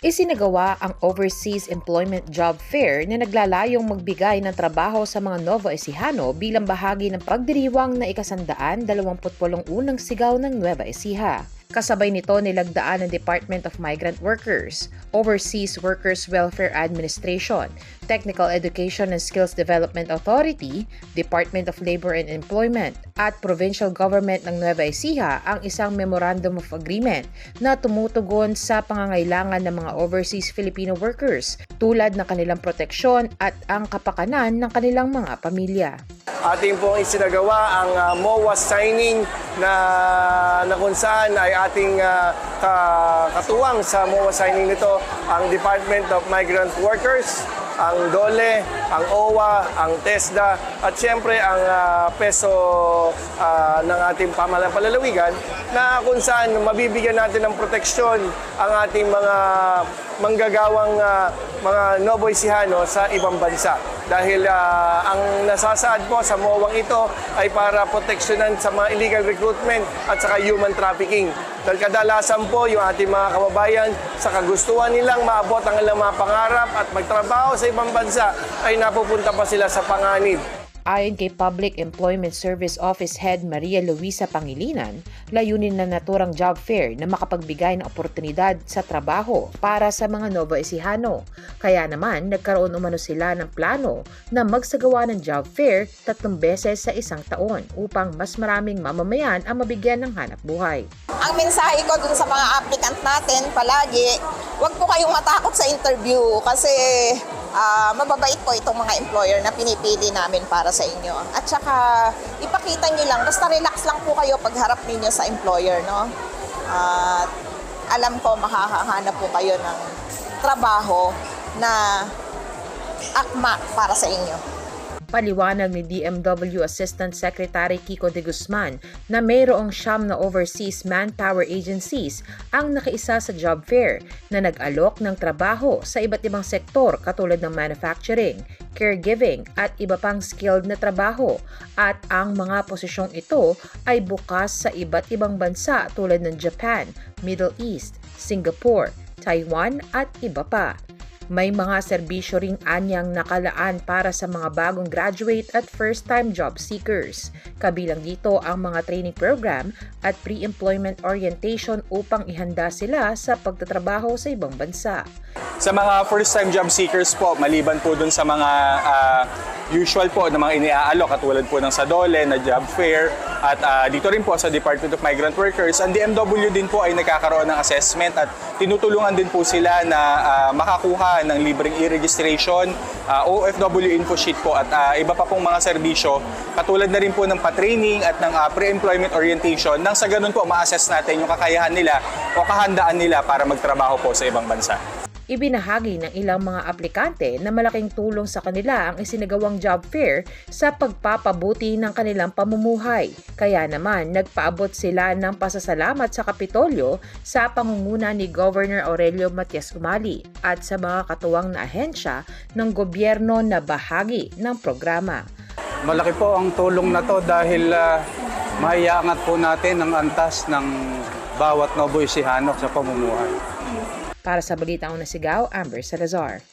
Isinagawa ang Overseas Employment Job Fair na naglalayong magbigay ng trabaho sa mga Nova Ecijano bilang bahagi ng pagdiriwang na ikasandaan 28 unang sigaw ng Nueva Ecija. Kasabay nito nilagdaan ng Department of Migrant Workers, Overseas Workers Welfare Administration, Technical Education and Skills Development Authority, Department of Labor and Employment, at Provincial Government ng Nueva Ecija ang isang Memorandum of Agreement na tumutugon sa pangangailangan ng mga overseas Filipino workers tulad ng kanilang proteksyon at ang kapakanan ng kanilang mga pamilya. ating pong isinagawa ang ah, MOA signing na, na kung saan ay ating ka- katuwang sa MOA signing nito ang Department of Migrant Workers, ang DOLE, ang OWA, ang TESDA at siyempre ang ah, peso ah, ng ating pamahalang palalawigan na kung saan mabibigyan natin ng proteksyon ang ating mga manggagawang ah, mga Novoy Sihano sa ibang bansa. Dahil ah, ang nasasaad po sa MOA ito ay para proteksyonan sa mga illegal recruitment at saka human trafficking. Dahil kadalasan po yung ating mga kababayan sa kagustuhan nilang maabot ang ilang mga pangarap at magtrabaho sa ibang bansa ay napupunta pa sila sa panganib. Ayon kay Public Employment Service Office Head Maria Luisa Pangilinan, layunin na naturang job fair na makapagbigay ng oportunidad sa trabaho para sa mga Nova Ecijano. Kaya naman, nagkaroon umano sila ng plano na magsagawa ng job fair tatlong beses sa isang taon upang mas maraming mamamayan ang mabigyan ng hanap buhay. Ang mensahe ko dun sa mga applicant natin palagi, huwag po kayong matakot sa interview kasi ah, mababait po itong mga employer na pinipili namin para sa inyo. At saka ipakita nyo lang, basta relax lang po kayo pagharap ninyo sa employer, no? At alam ko makakahanap po kayo ng trabaho na akma para sa inyo. Paliwanag ni DMW Assistant Secretary Kiko de Guzman na mayroong siyam na overseas manpower agencies ang nakaisa sa job fair na nag-alok ng trabaho sa iba't ibang sektor katulad ng manufacturing, caregiving at iba pang skilled na trabaho at ang mga posisyong ito ay bukas sa iba't ibang bansa tulad ng Japan, Middle East, Singapore, Taiwan at iba pa. May mga serbisyo ring anyang nakalaan para sa mga bagong graduate at first-time job seekers. Kabilang dito ang mga training program at pre-employment orientation upang ihanda sila sa pagtatrabaho sa ibang bansa. Sa mga first-time job seekers po, maliban po dun sa mga ah, usual po na mga iniaalok katulad po ng sa DOLE na job fair at ah, dito rin po sa Department of Migrant Workers, ang DMW din po ay nagkakaroon ng assessment at tinutulungan din po sila na ah, makakuha ng libreng e-registration, ah, OFW info sheet po at ah, iba pa pong mga serbisyo katulad na rin po ng pa-training at ng ah, pre-employment orientation nang sa ganun po ma-assess natin yung kakayahan nila o kahandaan nila para magtrabaho po sa ibang bansa. Ibinahagi ng ilang mga aplikante na malaking tulong sa kanila ang isinagawang job fair sa pagpapabuti ng kanilang pamumuhay. Kaya naman, nagpaabot sila ng pasasalamat sa Kapitolyo sa pangunguna ni Governor Aurelio Matias Umali at sa mga katuwang na ahensya ng gobyerno na bahagi ng programa. Malaki po ang tulong na to dahil uh, maiangat po natin ang antas ng bawat Sihanok sa pamumuhay. Para sa Balitang Unang Sigaw, Amber Salazar.